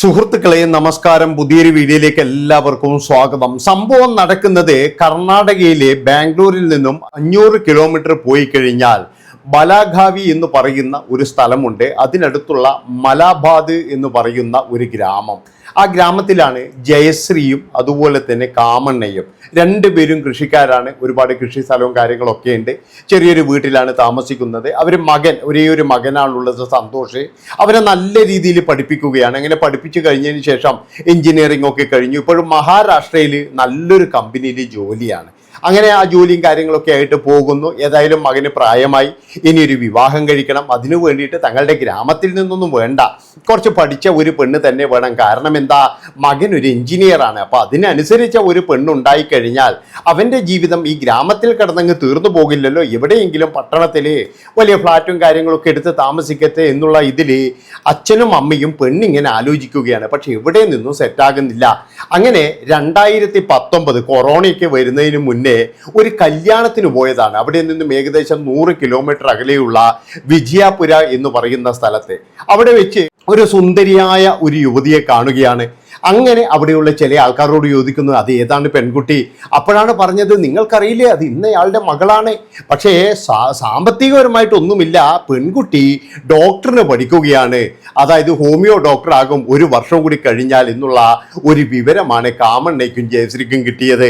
സുഹൃത്തുക്കളെ നമസ്കാരം. പുതിയൊരു വീഡിയോയിലേക്ക് എല്ലാവർക്കും സ്വാഗതം. സംഭവം നടക്കുന്നത് കർണാടകയിലെ ബാംഗ്ലൂരിൽ നിന്നും അഞ്ഞൂറ് കിലോമീറ്റർ പോയി കഴിഞ്ഞാൽ ബലാഘാവി എന്ന് പറയുന്ന ഒരു സ്ഥലമുണ്ട്. അതിനടുത്തുള്ള മലാബാദ് എന്ന് പറയുന്ന ഒരു ഗ്രാമം. ആ ഗ്രാമത്തിലാണ് ജയശ്രീയും അതുപോലെ തന്നെ കാമണ്ണയും രണ്ടുപേരും കൃഷിക്കാരാണ്. ഒരുപാട് കൃഷി സ്ഥലവും കാര്യങ്ങളൊക്കെ ഉണ്ട്. ചെറിയൊരു വീട്ടിലാണ് താമസിക്കുന്നത്. അവർ മകൻ ഒരേ ഒരു മകനാണുള്ളത് സന്തോഷ്. അവരെ നല്ല രീതിയിൽ പഠിപ്പിക്കുകയാണ്. അങ്ങനെ പഠിപ്പിച്ചു കഴിഞ്ഞതിന് ശേഷം എഞ്ചിനീയറിംഗ് ഒക്കെ കഴിഞ്ഞു. ഇപ്പോഴും മഹാരാഷ്ട്രയിൽ നല്ലൊരു കമ്പനിയിൽ ജോലിയാണ്. അങ്ങനെ ആ ജോലിയും കാര്യങ്ങളൊക്കെ ആയിട്ട് പോകുന്നു. ഏതായാലും മകന് പ്രായമായി. ഇനി ഒരു വിവാഹം കഴിക്കണം. അതിനു വേണ്ടിയിട്ട് തങ്ങളുടെ ഗ്രാമത്തിൽ നിന്നൊന്നും വേണ്ട. കുറച്ച് പഠിച്ച ഒരു പെണ്ണ് തന്നെ വേണം. കാരണം എന്താ? മകൻ ഒരു എഞ്ചിനീയറാണ് അപ്പോൾ അതിനനുസരിച്ച ഒരു പെണ്ണുണ്ടായി കഴിഞ്ഞാൽ അവന്റെ ജീവിതം ഈ ഗ്രാമത്തിൽ കിടന്നങ്ങ് തീർന്നു പോകില്ലല്ലോ. എവിടെയെങ്കിലും പട്ടണത്തിൽ വലിയ ഫ്ലാറ്റും കാര്യങ്ങളൊക്കെ എടുത്ത് താമസിക്കട്ടെ എന്നുള്ള ഇതിൽ അച്ഛനും അമ്മയും പെണ്ണിങ്ങനെ ആലോചിക്കുകയാണ്. പക്ഷെ എവിടെ നിന്നും സെറ്റാകുന്നില്ല അങ്ങനെ രണ്ടായിരത്തി പത്തൊമ്പത് കൊറോണയ്ക്ക് വരുന്നതിന് മുന്നേ ഒരു കല്യാണത്തിന് പോയതാണ്. അവിടെ നിന്നും ഏകദേശം നൂറ് കിലോമീറ്റർ അകലെയുള്ള വിജയാപുര എന്ന് പറയുന്ന സ്ഥലത്തെ. അവിടെ വെച്ച് ഒരു സുന്ദരിയായ ഒരു യുവതിയെ കാണുകയാണ്. അങ്ങനെ അവിടെയുള്ള ചില ആൾക്കാരോട് ചോദിക്കുന്നു അത് ഏതാണ് പെൺകുട്ടി അപ്പോഴാണ് പറഞ്ഞത് നിങ്ങൾക്കറിയില്ലേ അത് ഇന്നയാളുടെ മകളാണ്. പക്ഷേ സാമ്പത്തികപരമായിട്ടൊന്നുമില്ല പെൺകുട്ടി ഡോക്ടറിന് പഠിക്കുകയാണ്. അതായത് ഹോമിയോ ഡോക്ടറാകും ഒരു വർഷം കൂടി കഴിഞ്ഞാൽ എന്നുള്ള ഒരു വിവരമാണ് കാമണ്ണയ്ക്കും ജയശ്രീക്കും കിട്ടിയത്.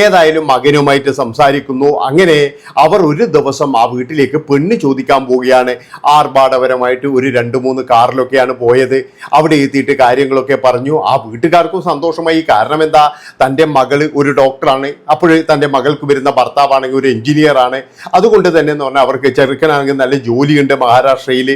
ഏതായാലും മകനുമായിട്ട് സംസാരിക്കുന്നു. അങ്ങനെ അവർ ഒരു ദിവസം ആ വീട്ടിലേക്ക് പെണ്ണ് ചോദിക്കാൻ പോവുകയാണ്. ആർഭാടപരമായിട്ട് ഒരു രണ്ട് മൂന്ന് കാറിലൊക്കെയാണ് പോയത്. അവിടെ എത്തിയിട്ട് കാര്യങ്ങളൊക്കെ പറഞ്ഞു. ആ വീട്ടുകാർക്കും സന്തോഷമായി. കാരണം എന്താ? തന്റെ മകൾ ഒരു ഡോക്ടറാണ്. അപ്പോൾ തന്റെ മകൾക്ക് വരുന്ന ഭർത്താവാണെങ്കിൽ ഒരു എഞ്ചിനീയർ ആണ്. അതുകൊണ്ട് തന്നെ എന്ന് പറഞ്ഞാൽ അവർക്ക് ചെറുക്കനാണെങ്കിൽ നല്ല ജോലിയുണ്ട് മഹാരാഷ്ട്രയിൽ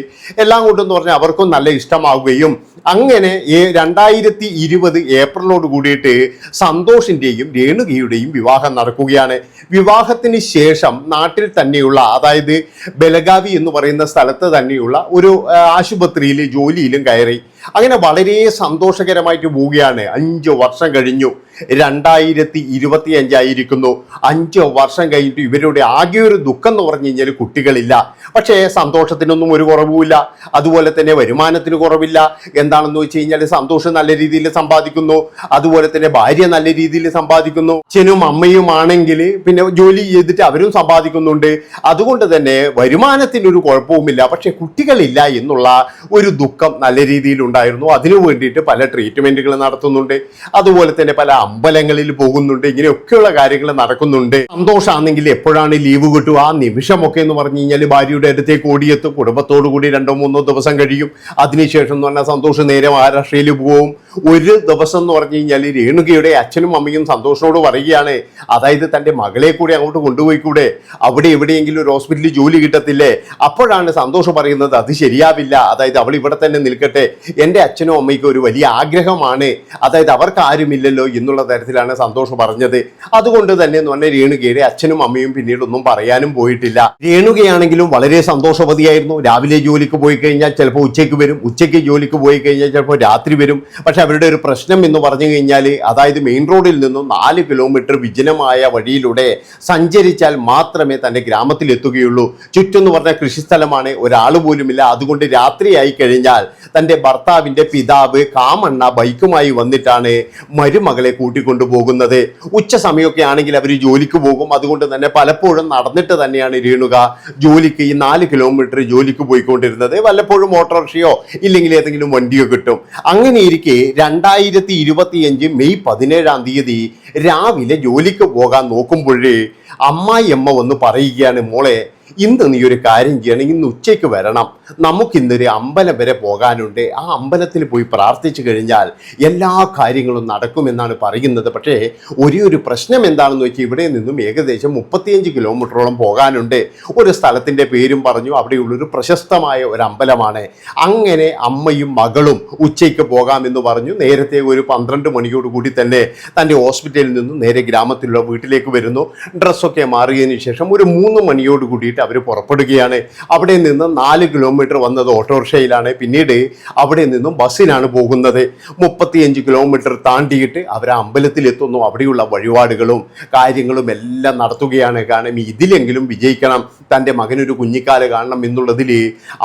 എല്ലാം കൊണ്ടെന്ന് പറഞ്ഞാൽ അവർക്കും നല്ല ഇഷ്ടമാവുകയും അങ്ങനെ രണ്ടായിരത്തി ഇരുപത് ഏപ്രിലോട് കൂടിയിട്ട് സന്തോഷിന്റെയും രേണുകയുടെയും വിവാഹം നടക്കുകയാണ്. വിവാഹത്തിന് ശേഷം നാട്ടിൽ തന്നെയുള്ള അതായത് ബലഗാവി എന്ന് പറയുന്ന സ്ഥലത്ത് തന്നെയുള്ള ഒരു ആശുപത്രിയിൽ ജോലിയിലും കയറി. അങ്ങനെ വളരെ സന്തോഷകരമായിട്ട് പോവുകയാണ്. അഞ്ച് വർഷം കഴിഞ്ഞു. രണ്ടായിരത്തി ഇരുപത്തി അഞ്ചായിരിക്കുന്നു അഞ്ച് വർഷം കഴിഞ്ഞിട്ട് ഇവരുടെ ആകെ ഒരു ദുഃഖം എന്ന് പറഞ്ഞു കഴിഞ്ഞാൽ കുട്ടികളില്ല. പക്ഷേ സന്തോഷത്തിനൊന്നും ഒരു കുറവുമില്ല. അതുപോലെ തന്നെ വരുമാനത്തിന് കുറവില്ല. എന്താണെന്ന് വെച്ച് കഴിഞ്ഞാൽ സന്തോഷം നല്ല രീതിയിൽ സമ്പാദിക്കുന്നു. അതുപോലെ തന്നെ ഭാര്യ നല്ല രീതിയിൽ സമ്പാദിക്കുന്നു. അച്ഛനും അമ്മയും ആണെങ്കിൽ പിന്നെ ജോലി ചെയ്തിട്ട് അവരും സമ്പാദിക്കുന്നുണ്ട്. അതുകൊണ്ട് തന്നെ വരുമാനത്തിനൊരു കുഴപ്പവുമില്ല. പക്ഷെ കുട്ടികളില്ല എന്നുള്ള ഒരു ദുഃഖം നല്ല രീതിയിൽ ഉണ്ടായിരുന്നു. അതിനു വേണ്ടിയിട്ട് പല ട്രീറ്റ്മെന്റുകൾ നടത്തുന്നുണ്ട്. അതുപോലെ തന്നെ പല അമ്പലങ്ങളിൽ പോകുന്നുണ്ട് ഇങ്ങനെയൊക്കെയുള്ള കാര്യങ്ങൾ നടക്കുന്നുണ്ട്. സന്തോഷമാണെങ്കിൽ എപ്പോഴാണ് ലീവ് കിട്ടുക? ആ നിമിഷമൊക്കെ എന്ന് പറഞ്ഞു കഴിഞ്ഞാൽ ഭാര്യയുടെ അടുത്തേക്ക് ഓടിയെത്തും. കുടുംബത്തോടു കൂടി രണ്ടോ മൂന്നോ ദിവസം കഴിയും. അതിനുശേഷം എന്ന് പറഞ്ഞാൽ സന്തോഷം നേരെ മഹാരാഷ്ട്രയിൽ പോവും ഒരു ദിവസം എന്ന് പറഞ്ഞു കഴിഞ്ഞാൽ രേണുകയുടെ അച്ഛനും അമ്മയും സന്തോഷത്തോട് പറയുകയാണ് അതായത് തന്റെ മകളെ കൂടി അങ്ങോട്ട് കൊണ്ടുപോയി കൂടെ അവിടെ എവിടെയെങ്കിലും ഒരു ഹോസ്പിറ്റലിൽ ജോലി കിട്ടത്തില്ലേ? അപ്പോഴാണ് സന്തോഷം പറയുന്നത് അത് ശരിയാവില്ല. അതായത് അവൾ ഇവിടെ തന്നെ നിൽക്കട്ടെ. എന്റെ അച്ഛനും അമ്മയ്ക്കും ഒരു വലിയ ആഗ്രഹമാണ്. അതായത് അവർക്ക് ആരുമില്ലല്ലോ എന്നുള്ള തരത്തിലാണ് സന്തോഷം പറഞ്ഞത്. അതുകൊണ്ട് തന്നെ എന്ന് പറഞ്ഞാൽ രേണുകയുടെ അച്ഛനും അമ്മയും പിന്നീട് ഒന്നും പറയാനും പോയിട്ടില്ല. രേണുകയാണെങ്കിലും വളരെ സന്തോഷവതിയായിരുന്നു. രാവിലെ ജോലിക്ക് പോയി കഴിഞ്ഞാൽ ചിലപ്പോൾ ഉച്ചയ്ക്ക് വരും. ഉച്ചയ്ക്ക് ജോലിക്ക് പോയി കഴിഞ്ഞാൽ ചിലപ്പോൾ രാത്രി വരും. പക്ഷെ അവരുടെ ഒരു പ്രശ്നം എന്ന് പറഞ്ഞു കഴിഞ്ഞാൽ അതായത് മെയിൻ റോഡിൽ നിന്നും നാല് കിലോമീറ്റർ വിജനമായ വഴിയിലൂടെ സഞ്ചരിച്ചാൽ മാത്രമേ തന്റെ ഗ്രാമത്തിൽ എത്തുകയുള്ളൂ. ചുറ്റും എന്ന് പറഞ്ഞാൽ കൃഷിസ്ഥലമാണ്. ഒരാൾ പോലുമില്ല. അതുകൊണ്ട് രാത്രിയായി കഴിഞ്ഞാൽ തന്റെ ഭർത്താവിന്റെ പിതാവ് കാമണ്ണ ബൈക്കുമായി വന്നിട്ടാണ് മരുമകളെ കൂട്ടിക്കൊണ്ടു പോകുന്നത്. ഉച്ച സമയമൊക്കെ ആണെങ്കിൽ അവർ ജോലിക്ക് പോകും. അതുകൊണ്ട് തന്നെ പലപ്പോഴും നടന്നിട്ട് തന്നെയാണ് രേണുക ജോലിക്ക് ഈ നാല് കിലോമീറ്റർ ജോലിക്ക് പോയിക്കൊണ്ടിരുന്നത്. വല്ലപ്പോഴും ഓട്ടോറിക്ഷയോ ഇല്ലെങ്കിൽ ഏതെങ്കിലും വണ്ടിയോ കിട്ടും. അങ്ങനെ ഇരിക്കെ രണ്ടായിരത്തി ഇരുപത്തിയഞ്ച് മെയ് പതിനേഴാം തീയതി രാവിലെ ജോലിക്ക് പോകാൻ നോക്കുമ്പോഴേ അമ്മായി അമ്മ വന്ന് പറയുകയാണ് മോളെ ഇന്ന് നീ ഒരു കാര്യം ചെയ്യണം. ഇന്ന് ഉച്ചയ്ക്ക് വരണം. നമുക്കിന്നൊരു അമ്പലം വരെ പോകാനുണ്ട്. ആ അമ്പലത്തിൽ പോയി പ്രാർത്ഥിച്ചു കഴിഞ്ഞാൽ എല്ലാ കാര്യങ്ങളും നടക്കുമെന്നാണ് പറയുന്നത്. പക്ഷേ ഒരേ ഒരു പ്രശ്നം എന്താണെന്ന് വെച്ചാൽ ഇവിടെ നിന്നും ഏകദേശം മുപ്പത്തിയഞ്ച് കിലോമീറ്ററോളം പോകാനുണ്ട്. ഒരു സ്ഥലത്തിന്റെ പേരും പറഞ്ഞു അവിടെയുള്ളൊരു പ്രശസ്തമായ ഒരു അമ്പലമാണ്. അങ്ങനെ അമ്മയും മകളും ഉച്ചയ്ക്ക് പോകാമെന്ന് പറഞ്ഞു. നേരത്തെ ഒരു പന്ത്രണ്ട് മണിയോട് കൂടി തന്നെ തന്റെ ഹോസ്പിറ്റലിൽ നിന്നും നേരെ ഗ്രാമത്തിലുള്ള വീട്ടിലേക്ക് വരുന്നു. ഡ്രസ്സൊക്കെ മാറിയതിന് ശേഷം ഒരു മൂന്ന് മണിയോട് കൂടിയിട്ട് അവർ പുറപ്പെടുകയാണ്. അവിടെ നിന്ന് നാല് കിലോമീറ്റർ വന്നത് ഓട്ടോറിക്ഷയിലാണ്. പിന്നീട് അവിടെ നിന്നും ബസ്സിനാണ് പോകുന്നത്. മുപ്പത്തിയഞ്ച് കിലോമീറ്റർ താണ്ടിയിട്ട് അവർ അമ്പലത്തിൽ എത്തുന്നു. അവിടെയുള്ള വഴിപാടുകളും കാര്യങ്ങളും എല്ലാം നടത്തുകയാണ്. കാരണം ഇതിലെങ്കിലും വിജയിക്കണം. തന്റെ മകനൊരു കുഞ്ഞിക്കാൽ കാണണം എന്നുള്ളതിൽ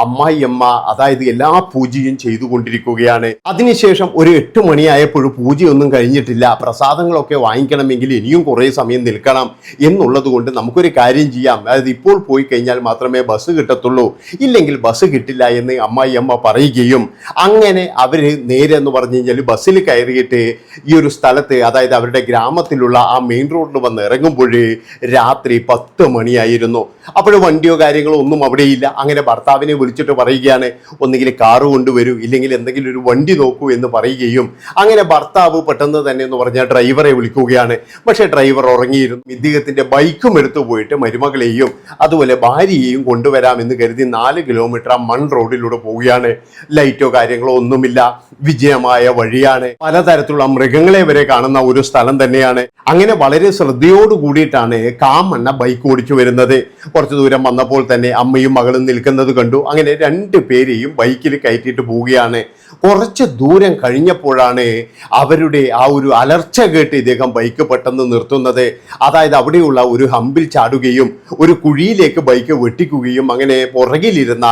അമ്മായിയമ്മ അതായത് എല്ലാ പൂജയും ചെയ്തുകൊണ്ടിരിക്കുകയാണ്. അതിനുശേഷം ഒരു എട്ട് മണിയായപ്പോഴും പൂജയൊന്നും കഴിഞ്ഞിട്ടില്ല. പ്രസാദങ്ങളൊക്കെ വാങ്ങിക്കണമെങ്കിൽ ഇനിയും കുറേ സമയം നിൽക്കണം എന്നുള്ളത് കൊണ്ട് നമുക്കൊരു കാര്യം ചെയ്യാം. അതായത് ഇപ്പോൾ പോയി കഴിഞ്ഞാൽ മാത്രമേ ബസ് കിട്ടത്തുള്ളൂ. ഇല്ലെങ്കിൽ ബസ് കിട്ടില്ല എന്ന് അമ്മായിയമ്മ പറയുകയും അങ്ങനെ അവർ നേരെ എന്ന് പറഞ്ഞു കഴിഞ്ഞാൽ ബസ്സിൽ കയറിയിട്ട് ഈ ഒരു സ്ഥലത്ത് അതായത് അവരുടെ ഗ്രാമത്തിലുള്ള ആ മെയിൻ റോഡിൽ വന്ന് ഇറങ്ങുമ്പോൾ രാത്രി പത്ത് മണിയായിരുന്നു. അപ്പോൾ വണ്ടിയോ കാര്യങ്ങളോ ഒന്നും അവിടെയില്ല അങ്ങനെ ഭർത്താവിനെ വിളിച്ചിട്ട് പറയുകയാണ് ഒന്നുകിൽ കാറ് കൊണ്ടുവരൂ ഇല്ലെങ്കിൽ എന്തെങ്കിലും ഒരു വണ്ടി നോക്കൂ എന്ന് പറയുകയും അങ്ങനെ ഭർത്താവ് പെട്ടെന്ന് തന്നെ എന്ന് പറഞ്ഞാൽ ഡ്രൈവറെ വിളിക്കുകയാണ്. പക്ഷേ ഡ്രൈവർ ഉറങ്ങിയിരുന്നു. ഇദ്ദേഹത്തിന്റെ ബൈക്കും എടുത്തു പോയിട്ട് മരുമകളെയും അതുപോലെ ഭാര്യയെയും കൊണ്ടുവരാമെന്ന് കരുതി നാല് കിലോമീറ്റർ മൺ റോഡിലൂടെ പോവുകയാണ്. ലൈറ്റോ കാര്യങ്ങളോ ഒന്നുമില്ല. വിജയമായ വഴിയാണ്. പലതരത്തിലുള്ള മൃഗങ്ങളെ വരെ കാണുന്ന ഒരു സ്ഥലം തന്നെയാണ്. അങ്ങനെ വളരെ ശ്രദ്ധയോട് കൂടിയിട്ടാണ് കാമണ്ണ ബൈക്ക് ഓടിച്ചു വരുന്നത്. കുറച്ചു ദൂരം വന്നപ്പോൾ തന്നെ അമ്മയും മകളും നിൽക്കുന്നത് കണ്ടു. അങ്ങനെ രണ്ട് പേരെയും ബൈക്കിൽ കയറ്റിയിട്ട് പോവുകയാണ്. കുറച്ച് ദൂരം കഴിഞ്ഞപ്പോഴാണ് അവരുടെ ആ ഒരു അലർച്ച കേട്ട് ഇദ്ദേഹം ബൈക്ക് പെട്ടെന്ന് നിർത്തുന്നത്. അതായത് അവിടെയുള്ള ഒരു ഹമ്പിൽ ചാടുകയും ഒരു കുഴിയിലേക്ക് ബൈക്ക് വെട്ടിക്കുകയും അങ്ങനെ പുറകിലിരുന്ന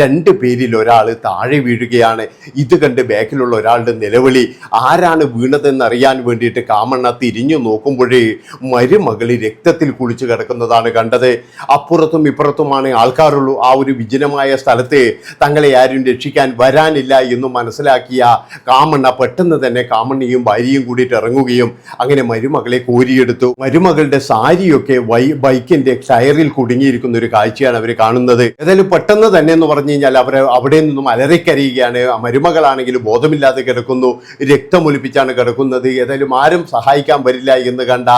രണ്ട് പേരിൽ ഒരാൾ താഴെ വീഴുകയാണ്. ഇത് കണ്ട് ബാക്കിലുള്ള ഒരാളുടെ നിലവിളി ആരാണ് വീണതെന്ന് അറിയാൻ വേണ്ടിയിട്ട് കാമണ്ണ തിരിഞ്ഞു നോക്കുമ്പോഴേ മരുമകളി രക്തത്തിൽ കുളിച്ചു കിടക്കുന്നതാണ് കണ്ടത്. അപ്പുറത്തും ഇപ്പുറത്തുമാണ് ആൾക്കാരുള്ളൂ. ആ ഒരു വിജനമായ സ്ഥലത്ത് തങ്ങളെ ആരും രക്ഷിക്കാൻ വരാനില്ല എന്നും മനസ്സിലാക്കിയ കാമണ്ണ പെട്ടെന്ന് തന്നെ കാമണ്ണിയും ഭാര്യയും കൂടിയിട്ട് ഇറങ്ങുകയും അങ്ങനെ മരുമകളെ കോരിയെടുത്തു. മരുമകളുടെ സാരിയൊക്കെ വൈ ബൈക്കിന്റെ ടയറിൽ കുടുങ്ങിയിരിക്കുന്ന ഒരു കാഴ്ചയാണ് അവർ കാണുന്നത്. ഏതായാലും പെട്ടെന്ന് തന്നെ എന്ന് പറഞ്ഞു കഴിഞ്ഞാൽ അവരെ അവിടെ നിന്നും അലറിക്കരയുകയാണ്. മരുമകളാണെങ്കിൽ ബോധമില്ലാതെ കിടക്കുന്നു. രക്തമൊലിപ്പിച്ചാണ് കിടക്കുന്നത്. ഏതായാലും ആരും സഹായിക്കാൻ വരില്ല എന്ന് കണ്ട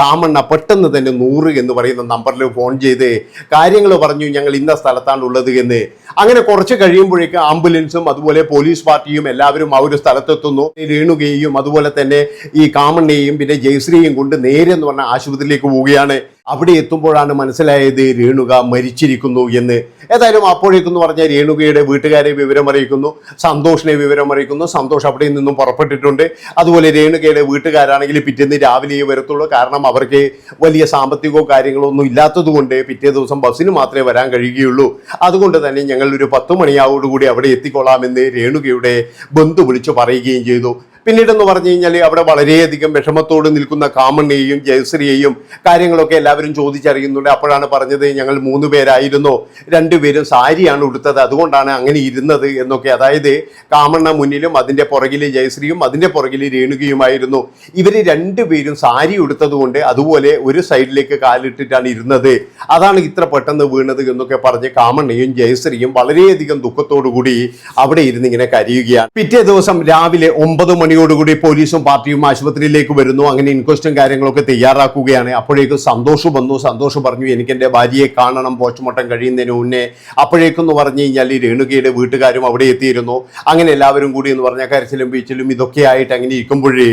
കാമണ്ണ പെട്ടെന്ന് തന്നെ നൂറ് എന്ന് പറയുന്ന നമ്പറിൽ ഫോൺ ചെയ്ത് കാര്യങ്ങൾ പറഞ്ഞു ഞങ്ങൾ ഇന്ന സ്ഥലത്താണ് ഉള്ളത് എന്ന്. അങ്ങനെ കുറച്ച് കഴിയുമ്പോഴേക്ക് ആംബുലൻസും അതുപോലെ പോലീസ് പാർട്ടിയും എല്ലാവരും ആ ഒരു സ്ഥലത്തെത്തുന്നു. രേണുകയും അതുപോലെ തന്നെ ഈ കാമണ്ണയെയും പിന്നെ ജയശ്രീയും കൊണ്ട് നേരെ എന്ന് പറഞ്ഞ ആശുപത്രിയിലേക്ക് പോവുകയാണ്. അവിടെ എത്തുമ്പോഴാണ് മനസ്സിലായത് രേണുക മരിച്ചിരിക്കുന്നു എന്ന്. ഏതായാലും അപ്പോഴേക്കെന്ന് പറഞ്ഞാൽ രേണുകയുടെ വീട്ടുകാരെ വിവരം അറിയിക്കുന്നു സന്തോഷിനെ വിവരം അറിയിക്കുന്നു. സന്തോഷ് അവിടെ നിന്നും പുറപ്പെട്ടിട്ടുണ്ട്. അതുപോലെ രേണുകയുടെ വീട്ടുകാരാണെങ്കിൽ പിറ്റേന്ന് രാവിലെയേ വരത്തുള്ളൂ. കാരണം അവർക്ക് വലിയ സാമ്പത്തികമോ കാര്യങ്ങളോ ഒന്നും ഇല്ലാത്തത് കൊണ്ട് പിറ്റേ ദിവസം ബസ്സിന് മാത്രമേ വരാൻ കഴിയുകയുള്ളൂ. അതുകൊണ്ട് തന്നെ ഞങ്ങൾ ഒരു പത്ത് മണിയാവോടുകൂടി അവിടെ എത്തിക്കൊള്ളാമെന്ന് രേണുകയുടെ ബന്ധു വിളിച്ചു പറയുകയും ചെയ്തു. പിന്നീടെന്ന് പറഞ്ഞു കഴിഞ്ഞാൽ അവിടെ വളരെയധികം വിഷമത്തോട് നിൽക്കുന്ന കാമണ്ണിയെയും ജയശ്രീയെയും കാര്യങ്ങളൊക്കെ എല്ലാവരും ചോദിച്ചറിയുന്നുണ്ട്. അപ്പോഴാണ് പറഞ്ഞത് ഞങ്ങൾ മൂന്ന് പേരായിരുന്നു. രണ്ടുപേരും സാരിയാണ് ഉടുത്തത്. അതുകൊണ്ടാണ് അങ്ങനെ ഇരുന്നത് എന്നൊക്കെ. അതായത് കാമണ്ണ മുന്നിലും അതിന്റെ പുറകിൽ ജയശ്രീയും അതിന്റെ പുറകിൽ രേണുകയുമായിരുന്നു. ഇവർ രണ്ടുപേരും സാരി ഉടുത്തതുകൊണ്ട് അതുപോലെ ഒരു സൈഡിലേക്ക് കാലിട്ടിട്ടാണ് ഇരുന്നത്. അതാണ് ഇത്ര പെട്ടെന്ന് വീണത് എന്നൊക്കെ പറഞ്ഞ് കാമണ്ണയും ജയശ്രീയും വളരെയധികം ദുഃഖത്തോടു കൂടി അവിടെ ഇരുന്ന് ഇങ്ങനെ കരയുകയാണ്. പിറ്റേ ദിവസം രാവിലെ ഒമ്പത് മണിയോടുകൂടി പോലീസും പാർട്ടിയും ആശുപത്രിയിലേക്ക് വരുന്നു. അങ്ങനെ ഇൻക്വസ്റ്റും കാര്യങ്ങളൊക്കെ തയ്യാറാക്കുകയാണ്. അപ്പോഴേക്കും സന്തോഷ് വന്നു. സന്തോഷ് പറഞ്ഞു എനിക്ക് എന്റെ ഭാര്യയെ കാണണം. പോസ്റ്റ്മോർട്ടം കഴിയുന്നതിന് മുന്നേ അപ്പോഴേക്കെന്ന് പറഞ്ഞു കഴിഞ്ഞാൽ ഈ രേണുകയുടെ വീട്ടുകാരും അവിടെ എത്തിയിരുന്നു. അങ്ങനെ എല്ലാവരും കൂടി എന്ന് പറഞ്ഞാൽ കരച്ചിലും ബീച്ചിലും ഇതൊക്കെ ആയിട്ട് അങ്ങനെ ഇരിക്കുമ്പോഴേ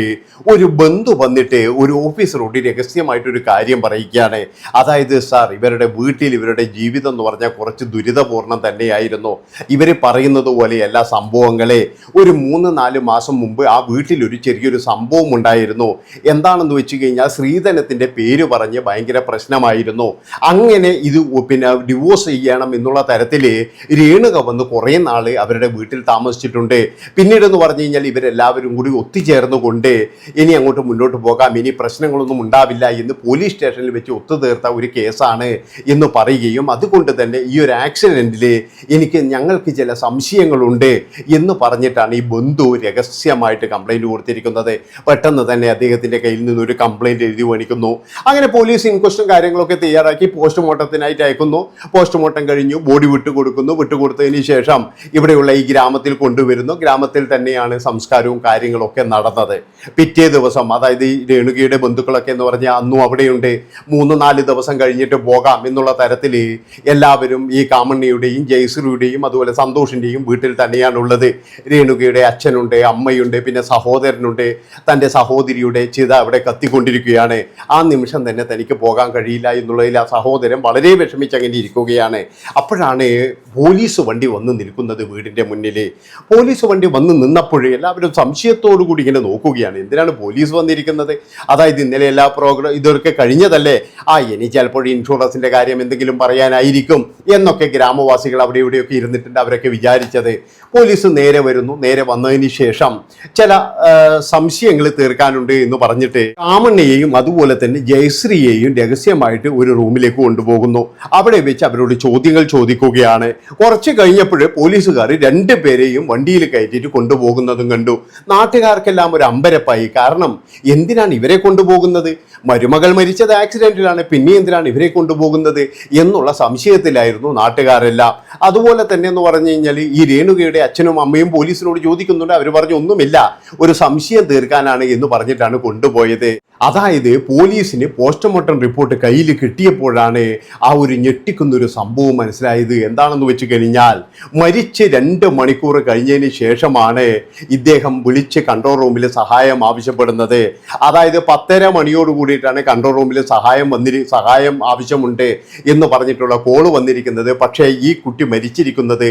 ഒരു ബന്ധു വന്നിട്ട് ഒരു ഓഫീസറോട് രഹസ്യമായിട്ടൊരു കാര്യം പറയുകയാണ്. അതായത് സാർ ഇവരുടെ വീട്ടിൽ ഇവരുടെ ജീവിതം എന്ന് പറഞ്ഞാൽ കുറച്ച് ദുരിതപൂർണം തന്നെയായിരുന്നു. ഇവർ പറയുന്നത് പോലെ എല്ലാ സംഭവങ്ങളെ. ഒരു മൂന്ന് നാല് മാസം മുമ്പ് ആ വീട്ടിൽ ഒരു ചെറിയൊരു സംഭവം ഉണ്ടായിരുന്നു. എന്താണെന്ന് വെച്ച് കഴിഞ്ഞാൽ ശ്രീധനത്തിന്റെ പേര് പറഞ്ഞ് ഭയങ്കര പ്രശ്നമായിരുന്നു. അങ്ങനെ ഇത് പിന്നെ ഡിവോഴ്സ് ചെയ്യണം എന്നുള്ള തരത്തിൽ രേണുക വന്ന് കുറേ നാൾ അവരുടെ വീട്ടിൽ താമസിച്ചിട്ടുണ്ട്. പിന്നീട് എന്ന് പറഞ്ഞു കഴിഞ്ഞാൽ ഇവരെല്ലാവരും കൂടി ഒത്തുചേർന്നുകൊണ്ട് ഇനി അങ്ങോട്ട് മുന്നോട്ട് പോകാം ഇനി പ്രശ്നങ്ങളൊന്നും ഉണ്ടാവില്ല എന്ന് പോലീസ് സ്റ്റേഷനിൽ വെച്ച് ഒത്തുതീർത്ത ഒരു കേസാണ് എന്ന് പറയുകയും അതുകൊണ്ട് തന്നെ ഈ ഒരു ആക്സിഡന്റിൽ എനിക്ക് ഞങ്ങൾക്ക് ചില സംശയങ്ങളുണ്ട് എന്ന് പറഞ്ഞിട്ടാണ് ഈ ബന്ധു രഹസ്യമായിട്ട് കംപ്ലൈന്റ് കൊടുത്തിരിക്കുന്നത്. പെട്ടെന്ന് തന്നെ അദ്ദേഹത്തിന്റെ കയ്യിൽ നിന്ന് ഒരു കംപ്ലൈന്റ് എഴുതി മേടിക്കുന്നു. അങ്ങനെ പോലീസ് ഇൻക്വസ്റ്റും കാര്യങ്ങളൊക്കെ തയ്യാറാക്കി പോസ്റ്റ്മോർട്ടത്തിനായിട്ട് അയക്കുന്നു. പോസ്റ്റ്മോർട്ടം കഴിഞ്ഞു ബോഡി വിട്ടുകൊടുക്കുന്നു വിട്ടുകൊടുത്തതിന് ശേഷം ഇവിടെയുള്ള ഈ ഗ്രാമത്തിൽ കൊണ്ടുവരുന്നു. ഗ്രാമത്തിൽ തന്നെയാണ് സംസ്കാരവും കാര്യങ്ങളൊക്കെ നടന്നത്. പിറ്റേ ദിവസം അതായത് ഈ രേണുകയുടെ ബന്ധുക്കളൊക്കെ എന്ന് പറഞ്ഞാൽ അന്നും അവിടെയുണ്ട്. മൂന്ന് നാല് ദിവസം കഴിഞ്ഞിട്ട് പോകാം എന്നുള്ള തരത്തിൽ എല്ലാവരും ഈ കാമണ്ണിയുടെയും ജയശ്രീയുടെയും അതുപോലെ സന്തോഷിന്റെയും വീട്ടിൽ തന്നെയാണുള്ളത്. രേണുകയുടെ അച്ഛനുണ്ട് അമ്മയുണ്ട് പിന്നെ സഹോദരനുണ്ട് തന്റെ സഹോദരിയുടെ ചിത അവിടെ കത്തിക്കൊണ്ടിരിക്കുകയാണ്. ആ നിമിഷം തന്നെ തനിക്ക് പോകാൻ കഴിയില്ല എന്നുള്ളതിൽ ആ സഹോദരൻ വളരെ വിഷമിച്ചങ്ങനെ ഇരിക്കുകയാണ്. അപ്പോഴാണ് പോലീസ് വണ്ടി വന്ന് നിൽക്കുന്നത് വീടിന്റെ മുന്നിൽ പോലീസ് വണ്ടി വന്ന് നിന്നപ്പോഴേ എല്ലാവരും സംശയത്തോടു കൂടി ഇങ്ങനെ നോക്കുകയാണ്. എന്തിനാണ് പോലീസ് വന്നിരിക്കുന്നത്? അതായത് ഇന്നലെ എല്ലാ പ്രോഗ്രാം ഇതൊക്കെ കഴിഞ്ഞതല്ലേ? ആ ഇനി ചിലപ്പോൾ ഇൻഷുറൻസിന്റെ കാര്യം എന്തെങ്കിലും പറയാനായിരിക്കും എന്നൊക്കെ ഗ്രാമവാസികൾ അവിടെ ഇവിടെയൊക്കെ ഇരുന്നിട്ടുണ്ട് അവരൊക്കെ വിചാരിച്ചത്. പോലീസ് നേരെ വരുന്നു. നേരെ വന്നതിന് ശേഷം ചില സംശയങ്ങൾ തീർക്കാനുണ്ട് എന്ന് പറഞ്ഞിട്ട് കാമണ്ണയെയും അതുപോലെ തന്നെ ജയശ്രീയെയും രഹസ്യമായിട്ട് ഒരു റൂമിലേക്ക് കൊണ്ടുപോകുന്നു. അവിടെ വെച്ച് അവരോട് ചോദ്യങ്ങൾ ചോദിക്കുകയാണ്. കുറച്ച് കഴിഞ്ഞപ്പോൾ പോലീസുകാർ രണ്ടു പേരെയും വണ്ടിയിൽ കയറ്റിയിട്ട് കൊണ്ടുപോകുന്നതും കണ്ടു. നാട്ടുകാർക്കെല്ലാം ഒരു അമ്പരപ്പായി. കാരണം എന്തിനാണ് ഇവരെ കൊണ്ടുപോകുന്നത്? മരുമകൾ മരിച്ചത് ആക്സിഡന്റിലാണ്. പിന്നെ എന്തിനാണ് ഇവരെ കൊണ്ടുപോകുന്നത്? എന്നുള്ള സംശയത്തിലായിരുന്നു നാട്ടുകാരെല്ലാം. അതുപോലെ തന്നെ എന്ന് പറഞ്ഞു കഴിഞ്ഞാൽ ഈ രേണുകയുടെ അച്ഛനും അമ്മയും പോലീസിനോട് ചോദിക്കുന്നുണ്ട്. അവർ പറഞ്ഞു ഒന്നുമില്ല. ഒരു സംശയം തീർക്കാനാണ് എന്ന് പറഞ്ഞിട്ടാണ് കൊണ്ടുപോയത്. അതായത് പോലീസിന് പോസ്റ്റ്മോർട്ടം റിപ്പോർട്ട് കയ്യിൽ കിട്ടിയപ്പോഴാണ് ആ ഒരു ഞെട്ടിക്കുന്ന ഒരു സംഭവം മനസ്സിലായത്. എന്താണെന്ന് വെച്ച് കഴിഞ്ഞാൽ മരിച്ച് രണ്ട് മണിക്കൂർ കഴിഞ്ഞതിന് ശേഷമാണ് ഇദ്ദേഹം വിളിച്ച് കൺട്രോൾ റൂമിൽ സഹായം ആവശ്യപ്പെടുന്നത്. അതായത് പത്തര മണിയോട് കൂടിയിട്ടാണ് കൺട്രോൾ റൂമിൽ സഹായം വന്നിരി സഹായം ആവശ്യമുണ്ട് എന്ന് പറഞ്ഞിട്ടുള്ള കോൾ വന്നിരിക്കുന്നത്. പക്ഷേ ഈ കുട്ടി മരിച്ചിരിക്കുന്നത്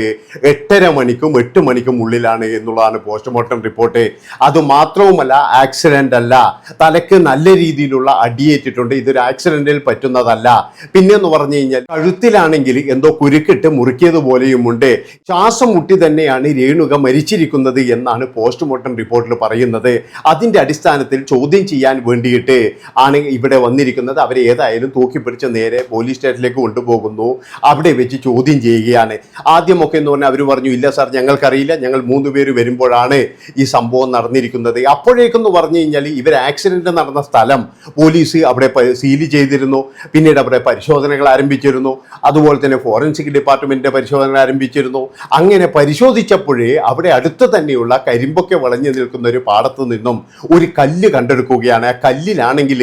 എട്ടര മണിക്കും എട്ട് മണിക്കും ഉള്ളിലാണ് എന്നുള്ളതാണ് പോസ്റ്റ്മോർട്ടം റിപ്പോർട്ട്. അത് മാത്രവുമല്ല ആക്സിഡന്റ് അല്ല. തലയ്ക്ക് നല്ല രീതിയിലുള്ള അടിയേറ്റിട്ടുണ്ട്. ഇതൊരു ആക്സിഡന്റിൽ പറ്റുന്നതല്ല. പിന്നെന്ന് പറഞ്ഞു കഴിഞ്ഞാൽ കഴുത്തിലാണെങ്കിൽ എന്തോ കുരുക്കിട്ട് മുറുക്കിയതുപോലെയുമുണ്ട് ശ്വാസം മുട്ടി തന്നെയാണ് രേണുക മരിച്ചിരിക്കുന്നത് എന്നാണ് പോസ്റ്റ്മോർട്ടം റിപ്പോർട്ടിൽ പറയുന്നത്. അതിന്റെ അടിസ്ഥാനത്തിൽ ചോദ്യം ചെയ്യാൻ വേണ്ടിയിട്ട് ആണ് ഇവിടെ വന്നിരിക്കുന്നത്. അവരെ ഏതായാലും തൂക്കിപ്പിടിച്ച് നേരെ പോലീസ് സ്റ്റേഷനിലേക്ക് കൊണ്ടുപോകുന്നു. അവിടെ വെച്ച് ചോദ്യം ചെയ്യുകയാണ്. ആദ്യമൊക്കെ എന്ന് പറഞ്ഞാൽ അവർ പറഞ്ഞു ഇല്ല സാർ ഞങ്ങൾക്കറിയില്ല. ഞങ്ങൾ മൂന്ന് പേര് വരുമ്പോഴാണ് ഈ സംഭവം നടന്നിരിക്കുന്നത്. അപ്പോഴേക്കെന്ന് പറഞ്ഞു കഴിഞ്ഞാൽ ഇവർ ആക്സിഡന്റ് നടന്ന സ്ഥലം പോലീസ് അവിടെ സീൽ ചെയ്തിരുന്നു. പിന്നീട് അവിടെ പരിശോധനകൾ ആരംഭിച്ചിരുന്നു. അതുപോലെ തന്നെ ഫോറൻസിക് ഡിപ്പാർട്ട്മെന്റിന്റെ പരിശോധന ആരംഭിച്ചിരുന്നു. അങ്ങനെ പരിശോധിച്ചപ്പോഴേ അവിടെ അടുത്ത് തന്നെയുള്ള കരിമ്പൊക്കെ വളഞ്ഞു നിൽക്കുന്ന ഒരു പാടത്ത് നിന്നും ഒരു കല്ല് കണ്ടെടുക്കുകയാണ്. ആ കല്ലിലാണെങ്കിൽ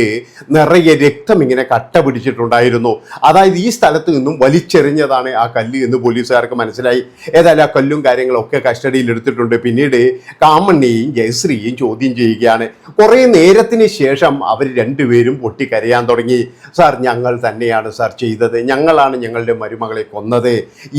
നിറയെ രക്തം ഇങ്ങനെ കട്ട പിടിച്ചിട്ടുണ്ടായിരുന്നു. അതായത് ഈ സ്ഥലത്ത് നിന്നും വലിച്ചെറിഞ്ഞതാണ് ആ കല്ല് എന്ന് പോലീസുകാർക്ക് മനസ്സിലായി. ഏതായാലും ആ കല്ലും കാര്യങ്ങളൊക്കെ കസ്റ്റഡിയിൽ എടുത്തിട്ടുണ്ട്. പിന്നീട് കാമണ്ണിയെയും ജയശ്രീയും ചോദ്യം ചെയ്യുകയാണ്. കുറേ നേരത്തിന് ശേഷം അവർ രണ്ടുപേരും പൊട്ടിക്കരയാൻ തുടങ്ങി. സാർ ഞങ്ങൾ തന്നെയാണ് സാർ ചെയ്തത്. ഞങ്ങളാണ് ഞങ്ങളുടെ മരുമകളെ കൊന്നത്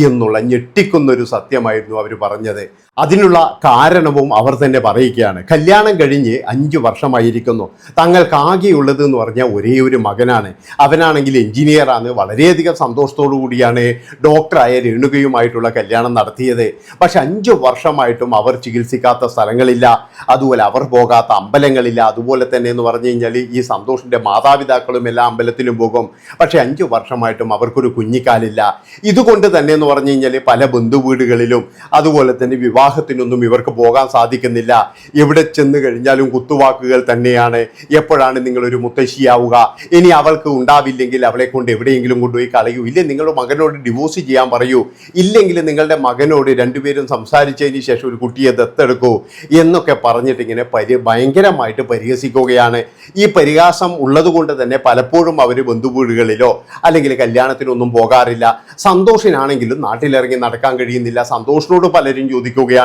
എന്നുള്ള ഞെട്ടിക്കുന്നൊരു സത്യമായിരുന്നു അവർ പറഞ്ഞത്. അതിനുള്ള കാരണവും അവർ തന്നെ പറയുകയാണ്. കല്യാണം കഴിഞ്ഞ് അഞ്ച് വർഷമായിരിക്കുന്നു. തങ്ങൾക്ക് ആകെയുള്ളത് എന്ന് പറഞ്ഞാൽ ഒരേ ഒരു മകനാണ്. അവനാണെങ്കിൽ എഞ്ചിനീയറാണ് വളരെയധികം സന്തോഷത്തോടു കൂടിയാണ് ഡോക്ടറായ രേണുകയുമായിട്ടുള്ള കല്യാണം നടത്തിയത്. പക്ഷെ അഞ്ച് വർഷമായിട്ടും അവർ ചികിത്സിക്കാത്ത സ്ഥലങ്ങളില്ല. അതുപോലെ അവർ പോകാത്ത അമ്പലങ്ങളില്ല. അതുപോലെ തന്നെ എന്ന് പറഞ്ഞു കഴിഞ്ഞാൽ ഈ സന്തോഷിന്റെ മാതാപിതാക്കളും എല്ലാ അമ്പലത്തിലും പോകും. പക്ഷെ അഞ്ച് വർഷമായിട്ടും അവർക്കൊരു കുഞ്ഞിക്കാലില്ല. ഇതുകൊണ്ട് തന്നെ എന്ന് പറഞ്ഞു കഴിഞ്ഞാൽ പല ബന്ധുവീടുകളിലും അതുപോലെ തന്നെ വിവാഹത്തിനൊന്നും ഇവർക്ക് പോകാൻ സാധിക്കുന്നില്ല. എവിടെ ചെന്ന് കഴിഞ്ഞാലും കുത്തുവാക്കുകൾ തന്നെയാണ്. എപ്പോഴാണ് നിങ്ങളൊരു മുത്തശ്ശിയാവുക? ഇനി അവൾക്ക് ഉണ്ടാവില്ലെങ്കിൽ അവളെ കൊണ്ട് എവിടെയെങ്കിലും കൊണ്ടുപോയി കളയൂ. ഇല്ലേ നിങ്ങളുടെ മകനോട് ഡിവോഴ്സ് ചെയ്യാൻ പറയൂ. ഇല്ലെങ്കിൽ നിങ്ങളുടെ മകനോട് രണ്ടുപേരും സംസാരിച്ചതിന് ശേഷം ഒരു കുട്ടിയെ ദത്തെടുക്കൂ എന്നൊക്കെ പറഞ്ഞിട്ട് ഇങ്ങനെ പരി ഭയങ്കരമായിട്ട് പരിഹസിക്കുകയാണ്. ഈ പരിഹാസം ഉള്ളതുകൊണ്ട് തന്നെ പലപ്പോഴും അവർ ബന്ധുവീടുകളിലോ അല്ലെങ്കിൽ കല്യാണത്തിനൊന്നും പോകാറില്ല. സന്തോഷിനാണെങ്കിലും നാട്ടിലിറങ്ങി നടക്കാൻ കഴിയുന്നില്ല. സന്തോഷിനോട് പലരും ചോദിക്കുകയാണ്.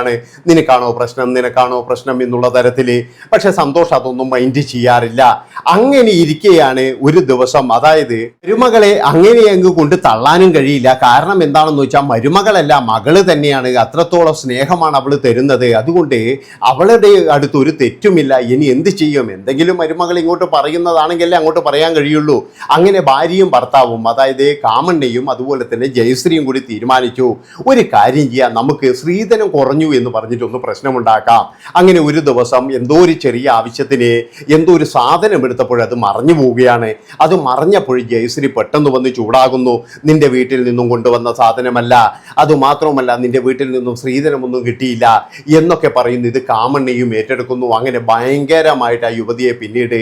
നിനക്കാണോ പ്രശ്നം? നിനക്കാണോ പ്രശ്നം എന്നുള്ള തരത്തിൽ പക്ഷെ സന്തോഷം അതൊന്നും മൈൻഡ് ചെയ്യാറില്ല. അങ്ങനെ ഇരിക്കുകയാണ് ഒരു ദിവസം. അതായത് മരുമകളെ അങ്ങനെ അങ്ങ് കൊണ്ട് തള്ളാനും കഴിയില്ല. കാരണം എന്താണെന്ന് വെച്ചാൽ മരുമകളല്ല മകൾ തന്നെയാണ്. അത്രത്തോളം സ്നേഹമാണ് അവൾ തരുന്നത്. അതുകൊണ്ട് അവളുടെ അടുത്ത് ഒരു തെറ്റുമില്ല. ഇനി എന്ത് ചെയ്യും? എന്തെങ്കിലും മരുമകൾ ഇങ്ങോട്ട് പറയുന്നതാണെങ്കിലേ അങ്ങോട്ട് പറയാൻ കഴിയുള്ളൂ. അങ്ങനെ ഭാര്യയും ഭർത്താവും അതായത് കാമണ്ണയും അതുപോലെ തന്നെ ജയശ്രീയും കൂടി തീരുമാനിച്ചു. ഒരു കാര്യം ചെയ്യാം. നമുക്ക് സ്ത്രീധനം കുറഞ്ഞു എന്ന് പറഞ്ഞിട്ട് പറഞ്ഞിട്ടൊന്ന് പ്രശ്നമുണ്ടാക്കാം. അങ്ങനെ ഒരു ദിവസം എന്തോ ഒരു ചെറിയ ആവശ്യത്തിന് എന്തോ ഒരു സാധനം എടുത്തപ്പോൾ അത് മറഞ്ഞു പോവുകയാണ്. അത് മറഞ്ഞപ്പോൾ ജയശ്രീ പെട്ടെന്ന് വന്ന് ചൂടാകുന്നു. നിന്റെ വീട്ടിൽ നിന്നും കൊണ്ടുവന്ന സാധനമല്ല. അത് മാത്രമല്ല നിന്റെ വീട്ടിൽ നിന്നും സ്ത്രീധനമൊന്നും കിട്ടിയില്ല എന്നൊക്കെ പറയുന്നു. ഇത് കാമണ്ണയും ഏറ്റെടുക്കുന്നു. അങ്ങനെ ഭയങ്കരമായിട്ട് ആ യുവതിയെ പിന്നീട്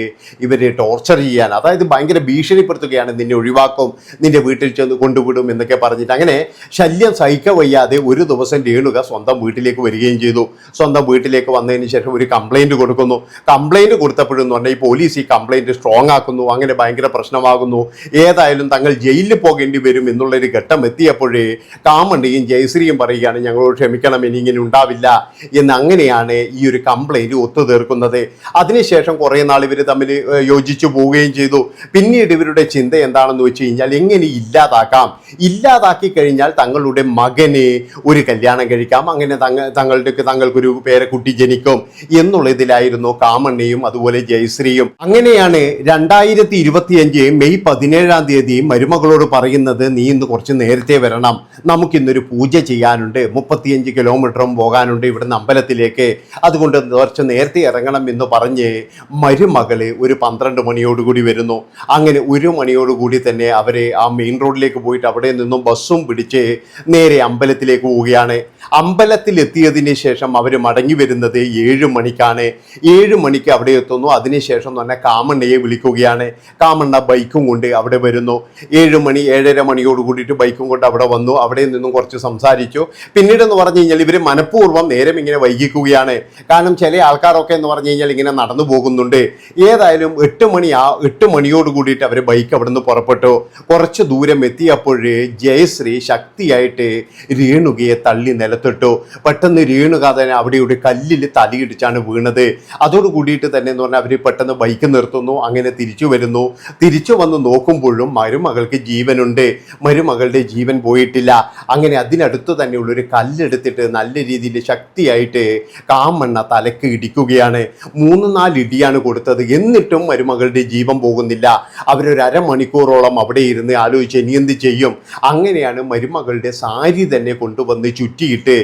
ഇവരെ ടോർച്ചർ ചെയ്യാൻ അതായത് ഭയങ്കര ഭീഷണിപ്പെടുത്തുകയാണ് നിന്നെ ഒഴിവാക്കും നിന്റെ വീട്ടിൽ ചെന്ന് കൊണ്ടുവിടും എന്നൊക്കെ പറഞ്ഞിട്ട്. അങ്ങനെ ശല്യം സഹിക്ക വയ്യാതെ ഒരു ദിവസം രേണുക സ്വന്തം വീട്ടിലേക്ക് വീട്ടിലേക്ക് വരികയും ചെയ്തു. സ്വന്തം വീട്ടിലേക്ക് വന്നതിന് ശേഷം ഒരു കംപ്ലൈന്റ് കൊടുക്കുന്നു. കംപ്ലൈന്റ് കൊടുത്തപ്പോഴെന്ന് പറഞ്ഞാൽ ഈ പോലീസ് ഈ കംപ്ലൈന്റ് സ്ട്രോങ് ആക്കുന്നു. അങ്ങനെ ഭയങ്കര പ്രശ്നമാകുന്നു. ഏതായാലും തങ്ങൾ ജയിലിൽ പോകേണ്ടി വരും എന്നുള്ളൊരു ഘട്ടം എത്തിയപ്പോഴേ കാമണ്ണിയും ജയശ്രീയും പറയുകയാണ് ഞങ്ങളോട് ക്ഷമിക്കണം ഇനി ഇങ്ങനെ ഉണ്ടാവില്ല എന്ന് അങ്ങനെയാണ് ഈ ഒരു കംപ്ലൈന്റ് ഒത്തുതീർക്കുന്നത്. അതിനുശേഷം കുറേ നാൾ ഇവർ തമ്മിൽ യോജിച്ചു പോവുകയും ചെയ്തു. പിന്നീട് ഇവരുടെ ചിന്ത എന്താണെന്ന് വെച്ച് കഴിഞ്ഞാൽ എങ്ങനെ ഇല്ലാതാക്കാം? ഇല്ലാതാക്കി കഴിഞ്ഞാൽ തങ്ങളുടെ മകന് ഒരു കല്യാണം കഴിക്കാം. അങ്ങനെ തങ്ങ തങ്ങളുടെ തങ്ങൾക്കൊരു പേരക്കുട്ടി ജനിക്കും എന്നുള്ളതിലായിരുന്നു കാമണ്ണയും അതുപോലെ ജയശ്രീയും. അങ്ങനെയാണ് രണ്ടായിരത്തി ഇരുപത്തിയഞ്ച് മെയ് പതിനേഴാം തീയതി മരുമകളോട് പറയുന്നത് നീ ഇന്ന് കുറച്ച് നേരത്തെ വരണം. നമുക്കിന്നൊരു പൂജ ചെയ്യാനുണ്ട്. മുപ്പത്തിയഞ്ച് കിലോമീറ്ററും പോകാനുണ്ട് ഇവിടുന്ന് അമ്പലത്തിലേക്ക്. അതുകൊണ്ട് കുറച്ച് നേരത്തെ ഇറങ്ങണം എന്ന് പറഞ്ഞ് മരുമകൾ ഒരു പന്ത്രണ്ട് മണിയോടുകൂടി വരുന്നു. അങ്ങനെ ഒരു മണിയോടുകൂടി തന്നെ അവരെ ആ മെയിൻ റോഡിലേക്ക് പോയിട്ട് അവിടെ നിന്നും ബസ്സും പിടിച്ച് നേരെ അമ്പലത്തിലേക്ക് പോവുകയാണ്. അമ്പലത്തിൽ എത്തിയതിന് ശേഷം അവർ മടങ്ങി വരുന്നത് ഏഴ് മണിക്കാണ്. ഏഴ് മണിക്ക് അവിടെ എത്തുന്നു. അതിനുശേഷം തന്നെ കാമണ്ണയെ വിളിക്കുകയാണ്. കാമണ്ണ ബൈക്കും കൊണ്ട് അവിടെ വരുന്നു. ഏഴ് മണി ഏഴര മണിയോട് കൂടിയിട്ട് ബൈക്കും കൊണ്ട് അവിടെ വന്നു. അവിടെ നിന്നും കുറച്ച് സംസാരിച്ചു. പിന്നീട് എന്ന് പറഞ്ഞു കഴിഞ്ഞാൽ ഇവർ മനഃപൂർവം നേരം ഇങ്ങനെ വൈകിക്കുകയാണ്. കാരണം ചില ആൾക്കാരൊക്കെ എന്ന് പറഞ്ഞു കഴിഞ്ഞാൽ ഇങ്ങനെ നടന്നു പോകുന്നുണ്ട്. ഏതായാലും എട്ട് മണി ആ എട്ട് മണിയോട് കൂടിയിട്ട് അവർ ബൈക്ക് അവിടെ നിന്ന് പുറപ്പെട്ടു. കുറച്ച് ദൂരം എത്തിയപ്പോഴേ ജയശ്രീ ശക്തിയായിട്ട് രേണുകയെ തള്ളി നിലത്തിട്ടു. പെട്ടെന്ന് രേണുക തന്നെ അവിടെ ഒരു കല്ലിൽ തലയിടിച്ചാണ് വീണത്. അതോട് കൂടിയിട്ട് തന്നെ എന്ന് പറഞ്ഞാൽ അവർ പെട്ടെന്ന് ബൈക്ക് നിർത്തുന്നു അങ്ങനെ തിരിച്ചു വരുന്നു. തിരിച്ചു വന്ന് നോക്കുമ്പോഴും മരുമകൾക്ക് ജീവനുണ്ട്. മരുമകളുടെ ജീവൻ പോയിട്ടില്ല. അങ്ങനെ അതിനടുത്ത് തന്നെയുള്ള ഒരു കല്ലെടുത്തിട്ട് നല്ല രീതിയിൽ ശക്തിയായിട്ട് കാമണ്ണ തലക്ക് ഇടിക്കുകയാണ്. മൂന്ന് നാല് ഇടിയാണ് കൊടുത്തത്. എന്നിട്ടും മരുമകളുടെ ജീവൻ പോകുന്നില്ല. അവരൊരു അരമണിക്കൂറോളം അവിടെ ഇരുന്ന് ആലോചിച്ച് ഇനി എന്ത് ചെയ്യും? അങ്ങനെയാണ് മരുമകളുടെ സാരി തന്നെ കൊണ്ടുവന്ന് ചുറ്റിയിട്ട്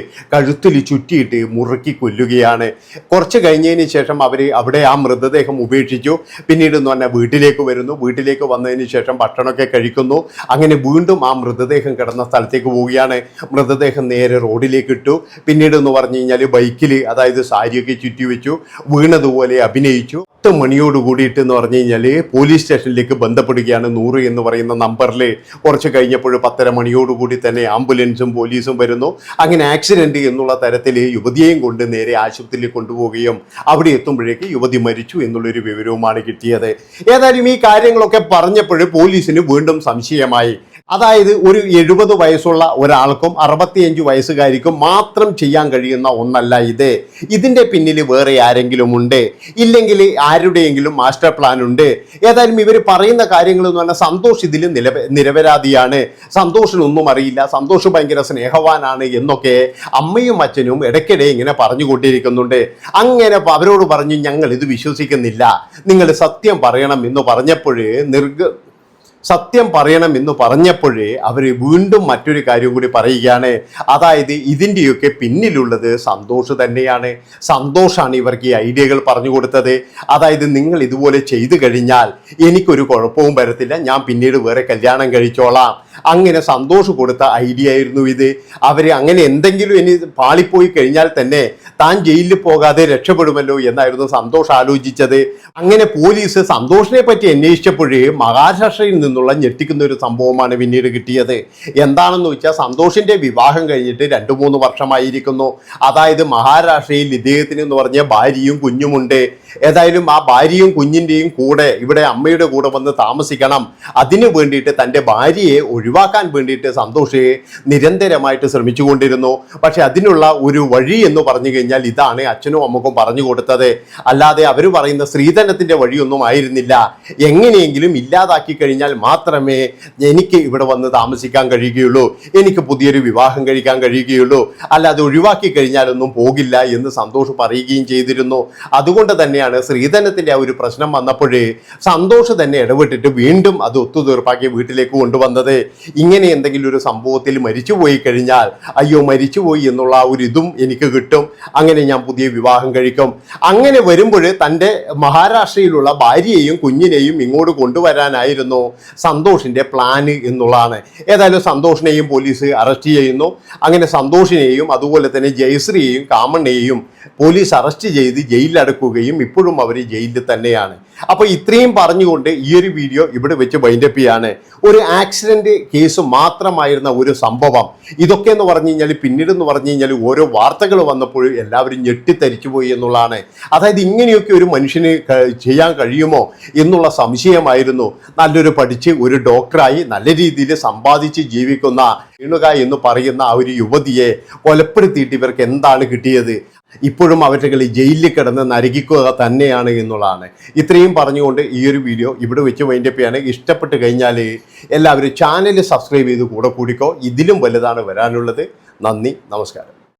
കഴുത്തിൽ ചുറ്റിയിട്ട് മുറുക്കി കൊല്ലുകയാണ്. കുറച്ച് കഴിഞ്ഞതിന് ശേഷം അവർ അവിടെ ആ മൃതദേഹം ഉപേക്ഷിച്ചു. പിന്നീട് എന്ന് പറഞ്ഞാൽ വീട്ടിലേക്ക് വരുന്നു. വീട്ടിലേക്ക് വന്നതിന് ശേഷം ഭക്ഷണമൊക്കെ കഴിക്കുന്നു. അങ്ങനെ വീണ്ടും ആ മൃതദേഹം കിടന്ന സ്ഥലത്തേക്ക് പോവുകയാണ്. മൃതദേഹം നേരെ റോഡിലേക്ക് ഇട്ടു. പിന്നീട് എന്ന് പറഞ്ഞു കഴിഞ്ഞാൽ ബൈക്കിൽ അതായത് സാരിയൊക്കെ ചുറ്റി വെച്ചു വീണതുപോലെ അഭിനയിച്ചു. പത്ത് മണിയോട് കൂടിയിട്ട് എന്ന് പറഞ്ഞു കഴിഞ്ഞാൽ പോലീസ് സ്റ്റേഷനിലേക്ക് ബന്ധപ്പെടുകയാണ് നൂറ് എന്ന് പറയുന്ന നമ്പറിൽ കുറച്ച് കഴിഞ്ഞപ്പോൾ പത്തര മണിയോട് കൂടി തന്നെ ആംബുലൻസും പോലീസും വരുന്നു. അങ്ങനെ ആക്സിഡന്റ് എന്നുള്ള തരത്തിൽ യുവതിയെയും കൊണ്ട് നേരെ ആശുപത്രിയിൽ കൊണ്ടുപോവുകയും അവിടെ എത്തുമ്പോഴേക്ക് യുവതി മരിച്ചു എന്നുള്ളൊരു വിവരവുമാണ് കിട്ടിയത്. ഏതായാലും ഈ കാര്യങ്ങളൊക്കെ പറഞ്ഞപ്പോൾ പോലീസിന് വീണ്ടും സംശയമായി. അതായത് ഒരു എഴുപത് വയസ്സുള്ള ഒരാൾക്കും അറുപത്തിയഞ്ച് വയസ്സുകാരിക്കും മാത്രം ചെയ്യാൻ കഴിയുന്ന ഒന്നല്ല ഇത്. ഇതിന്റെ പിന്നിൽ വേറെ ആരെങ്കിലും ഉണ്ട്? ഇല്ലെങ്കിൽ ആരുടെയെങ്കിലും മാസ്റ്റർ പ്ലാൻ ഉണ്ട്? ഏതായാലും ഇവർ പറയുന്ന കാര്യങ്ങൾ എന്ന് പറഞ്ഞാൽ സന്തോഷ് ഇതിൽ നിലവ നിരപരാധിയാണ്. സന്തോഷിനൊന്നും അറിയില്ല. സന്തോഷ് ഭയങ്കര സ്നേഹവാനാണ് എന്നൊക്കെ അമ്മയും അച്ഛനും ഇടയ്ക്കിടെ ഇങ്ങനെ പറഞ്ഞുകൊണ്ടിരിക്കുന്നുണ്ട്. അങ്ങനെ അവരോട് പറഞ്ഞു ഞങ്ങൾ ഇത് വിശ്വസിക്കുന്നില്ല. നിങ്ങൾ സത്യം പറയണം എന്ന് പറഞ്ഞപ്പോഴേ നിർഗ സത്യം പറയണം എന്ന് പറഞ്ഞപ്പോഴേ അവർ വീണ്ടും മറ്റൊരു കാര്യം കൂടി പറയുകയാണ്. അതായത് ഇതിന്റെയൊക്കെ പിന്നിലുള്ളത് സന്തോഷ് തന്നെയാണ്. സന്തോഷാണ് ഇവർക്ക് ഈ ഐഡിയകൾ പറഞ്ഞു കൊടുത്തത്. അതായത് നിങ്ങൾ ഇതുപോലെ ചെയ്തു കഴിഞ്ഞാൽ എനിക്കൊരു കുഴപ്പവും വരത്തില്ല. ഞാൻ പിന്നീട് വേറെ കല്യാണം കഴിച്ചോളാം. അങ്ങനെ സന്തോഷ് കൊടുത്ത ഐഡിയ ആയിരുന്നു ഇത്. അവർ അങ്ങനെ എന്തെങ്കിലും ഇനി പാളിപ്പോയി കഴിഞ്ഞാൽ തന്നെ താൻ ജയിലിൽ പോകാതെ രക്ഷപ്പെടുമല്ലോ എന്നായിരുന്നു സന്തോഷ് ആലോചിച്ചത്. അങ്ങനെ പോലീസ് സന്തോഷിനെ പറ്റി അന്വേഷിച്ചപ്പോഴേ മഹാരാഷ്ട്രയിൽ നിന്നുള്ള ഞെട്ടിക്കുന്ന ഒരു സംഭവമാണ് പിന്നീട് കിട്ടിയത്. എന്താണെന്ന് വെച്ചാൽ സന്തോഷിന്റെ വിവാഹം കഴിഞ്ഞിട്ട് രണ്ട് മൂന്ന് വർഷമായിരിക്കുന്നു. അതായത് മഹാരാഷ്ട്രയിൽ ഇദ്ദേഹത്തിന് എന്ന് പറഞ്ഞ ഭാര്യയും കുഞ്ഞുമുണ്ട്. ഏതായാലും ആ ഭാര്യയും കുഞ്ഞിന്റെയും കൂടെ ഇവിടെ അമ്മയുടെ കൂടെ വന്ന് താമസിക്കണം. അതിനു വേണ്ടിയിട്ട് തന്റെ ഭാര്യയെ ഒഴിവാക്കാൻ വേണ്ടിയിട്ട് സന്തോഷയെ നിരന്തരമായിട്ട് ശ്രമിച്ചുകൊണ്ടിരുന്നു. പക്ഷെ അതിനുള്ള ഒരു വഴി എന്ന് പറഞ്ഞു കഴിഞ്ഞാൽ ഇതാണ് അച്ഛനും അമ്മക്കും പറഞ്ഞു കൊടുത്തത്. അല്ലാതെ അവർ പറയുന്ന സ്ത്രീധനത്തിന്റെ വഴിയൊന്നും ആയിരുന്നില്ല. എങ്ങനെയെങ്കിലും ഇല്ലാതാക്കി കഴിഞ്ഞാൽ മാത്രമേ എനിക്ക് ഇവിടെ വന്ന് താമസിക്കാൻ കഴിയുകയുള്ളൂ. എനിക്ക് പുതിയൊരു വിവാഹം കഴിക്കാൻ കഴിയുകയുള്ളൂ. അല്ലാതെ ഒഴിവാക്കി കഴിഞ്ഞാലൊന്നും പോകില്ല എന്ന് സന്തോഷ് പറയുകയും ചെയ്തിരുന്നു. അതുകൊണ്ട് തന്നെയാണ് സ്ത്രീധനത്തിന്റെ ആ ഒരു പ്രശ്നം വന്നപ്പോഴേ സന്തോഷ് തന്നെ ഇടപെട്ടിട്ട് വീണ്ടും അത് ഒത്തുതീർപ്പാക്കി വീട്ടിലേക്ക് കൊണ്ടുവന്നത്. ഇങ്ങനെ എന്തെങ്കിലും ഒരു സംഭവത്തിൽ മരിച്ചു പോയി കഴിഞ്ഞാൽ അയ്യോ മരിച്ചുപോയി എന്നുള്ള ഒരു ഇതും എനിക്ക് കിട്ടും. അങ്ങനെ ഞാൻ പുതിയ വിവാഹം കഴിക്കും. അങ്ങനെ വരുമ്പോൾ തന്റെ മഹാരാഷ്ട്രയിലുള്ള ഭാര്യയെയും കുഞ്ഞിനെയും ഇങ്ങോട്ട് കൊണ്ടുവരാനായിരുന്നു സന്തോഷിന്റെ പ്ലാന് എന്നുള്ളതാണ്. ഏതായാലും സന്തോഷിനെയും പോലീസ് അറസ്റ്റ് ചെയ്യുന്നു. അങ്ങനെ സന്തോഷിനെയും അതുപോലെ തന്നെ ജയശ്രീയെയും കാമണ്ണയെയും പോലീസ് അറസ്റ്റ് ചെയ്ത് ജയിലിലടക്കുകയും ഇപ്പോഴും അവർ ജയിലിൽ തന്നെയാണ്. അപ്പോൾ ഇത്രയും പറഞ്ഞുകൊണ്ട് ഈ ഒരു വീഡിയോ ഇവിടെ വെച്ച് വൈൻഡപ്പ് ചെയ്യാണ്. ഒരു ആക്സിഡന്റ് കേസ് മാത്രമായിരുന്ന ഒരു സംഭവം. ഇതൊക്കെ എന്ന് പറഞ്ഞു കഴിഞ്ഞാൽ പിന്നീട് എന്ന് പറഞ്ഞു കഴിഞ്ഞാൽ ഓരോ വാർത്തകൾ വന്നപ്പോൾ എല്ലാവരും ഞെട്ടിത്തരിച്ചു പോയി എന്നുള്ളതാണ്. അതായത് ഇങ്ങനെയൊക്കെ ഒരു മനുഷ്യന് ചെയ്യാൻ കഴിയുമോ എന്നുള്ള സംശയമായിരുന്നു. നല്ലൊരു പഠിച്ച് ഒരു ഡോക്ടറായി നല്ല രീതിയിൽ സമ്പാദിച്ച് ജീവിക്കുന്ന രേണുക എന്ന് പറയുന്ന ആ ഒരു യുവതിയെ കൊലപ്പെടുത്തിയിട്ട് ഇവർക്ക് എന്താണ് കിട്ടിയത്? ഇപ്പോഴും അവരുടെ ജയിലിൽ കിടന്ന് നരകിക്കുക തന്നെയാണ് എന്നുള്ളതാണ്. ഇത്രയും പറഞ്ഞുകൊണ്ട് ഈ ഒരു വീഡിയോ ഇവിടെ വെച്ച് വൈൻഡപ്പ് ചെയ്യാണ് ഇഷ്ടപ്പെട്ട് കഴിഞ്ഞാൽ എല്ലാവരും ചാനൽ സബ്സ്ക്രൈബ് ചെയ്ത് കൂടെ കൂടിക്കോ. ഇതിലും വലുതാണ് വരാനുള്ളത്. നന്ദി നമസ്കാരം.